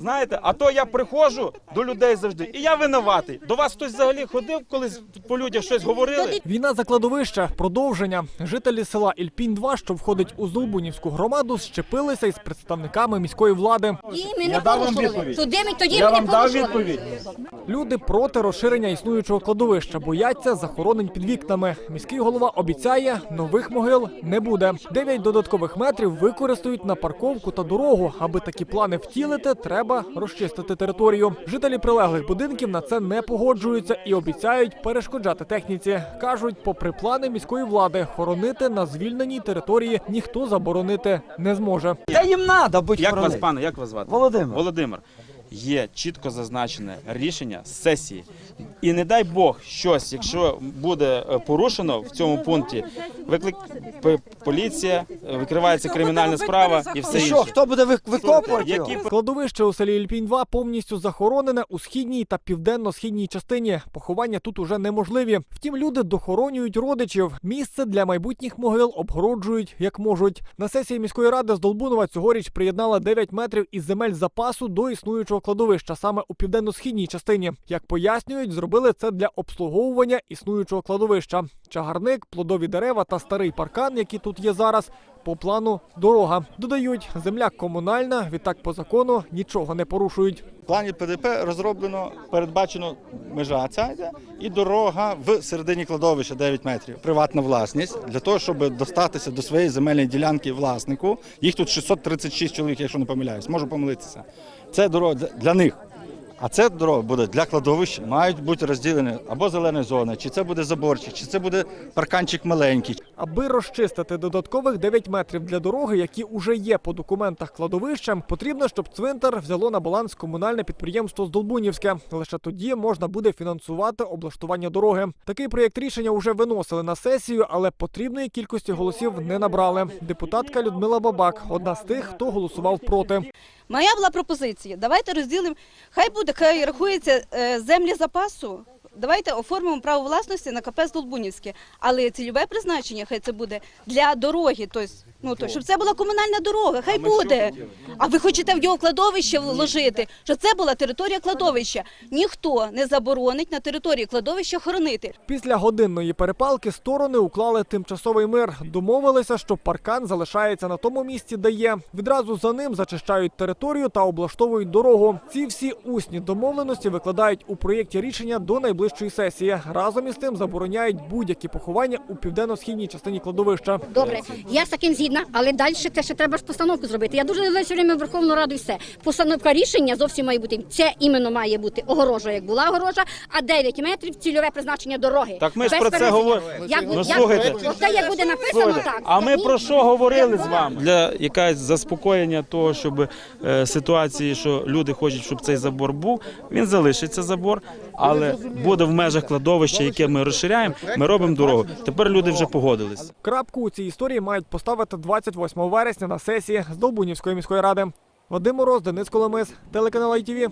Знаєте, а то я приходжу до людей завжди, і я винуватий. До вас хтось взагалі ходив, колись по людях щось говорили? Війна за кладовище продовження. Жителі села Ільпінь 2 що входить у Золбунівську громаду, щепилися із представниками міської влади. Ми не порушували. Туди ми тоді Я вам не дав відповідь. Люди проти розширення існуючого кладовища, бояться захоронень під вікнами. Міський голова обіцяє, нових могил не буде. Дев'ять додаткових метрів використають на парковку та дорогу. Аби такі плани втілити, треба розчистити територію. Жителі прилеглих будинків на це не погоджуються і обіцяють перешкоджати техніці. кажуть, попри плани міської влади, хоронити на звільненій території ніхто заборонити не зможе. Та їм треба бути Як вас, пане, як вас звати? Володимир. Володимир. Є чітко зазначене рішення сесії. І не дай Бог щось, якщо буде е, порушено в цьому пункті, виклик поліція, е, викривається кримінальна справа і все І що, хто буде вик- викопувати його? Які Складовище у селі Ільпінь 2 повністю захоронене у східній та південно-східній частині. Поховання тут уже неможливі. Втім, люди дохоронюють родичів. Місце для майбутніх могил обгороджують як можуть. На сесії міської ради з Долбунова цьогоріч приєднала 9 метрів із земель запасу до існуючого кладовища саме у південно-східній частині. Як пояснюють, зробили це для обслуговування існуючого кладовища. Чагарник, плодові дерева та старий паркан, які тут є зараз. По плану дорога додають, земля комунальна. Відтак по закону нічого не порушують. В плані ПДП розроблено, передбачено межа ця і дорога в середині кладовища 9 метрів. Приватна власність для того, щоб достатися до своєї земельної ділянки власнику. Їх тут 636 чоловік, якщо не помиляюсь, можу помилитися. Це дорога для них. А це дорога буде для кладовища. Мають бути розділені або зелені зони, чи це буде заборчик, чи це буде парканчик маленький. Аби розчистити додаткових 9 метрів для дороги, які уже є по документах кладовищем, потрібно, щоб цвинтар взяло на баланс комунальне підприємство Здолбунівське. Лише тоді можна буде фінансувати облаштування дороги. Такий проєкт рішення вже виносили на сесію, але потрібної кількості голосів не набрали. Депутатка Людмила Бабак одна з тих, хто голосував проти. Моя була пропозиція. Давайте розділимо. Хай буде, хай рахується е, землі запасу. Давайте оформимо право власності на КП Здолбунівське. Але цільове призначення хай це буде для дороги. Тобто, ну, то, щоб це була комунальна дорога, хай буде. А ви хочете в його кладовище вложити, щоб це була територія кладовища. Ніхто не заборонить на території кладовища хоронити. Після годинної перепалки сторони уклали тимчасовий мир. Домовилися, що паркан залишається на тому місці, де є. Відразу за ним зачищають територію та облаштовують дорогу. Ці всі усні домовленості викладають у проєкті рішення до найближчої сесії. Разом із тим забороняють будь-які поховання у південно-східній частині кладовища. Добре, я з таким згідна, але далі те ще треба ж постановку зробити. Я дуже все время в Верховну Раду і все. Постановка рішення зовсім має бути. Це іменно має бути огорожа, як була огорожа, а 9 метрів цільове призначення дороги. Так ми ж Без про це говоримо. Як, Ну, як, слухайте. Оце як буде написано Слухайте, так. а ми про що говорили з вами? Для якась заспокоєння того, щоб е, ситуації, що люди хочуть, щоб цей забор був, він залишиться забор, але буде в межах кладовища, яке ми розширяємо, ми робимо дорогу. Тепер люди вже погодились. Крапку у цій історії мають поставити 28 вересня на сесії з Долбунівської міської ради. Вадим Мороз, Денис Коломис, телеканал ITV.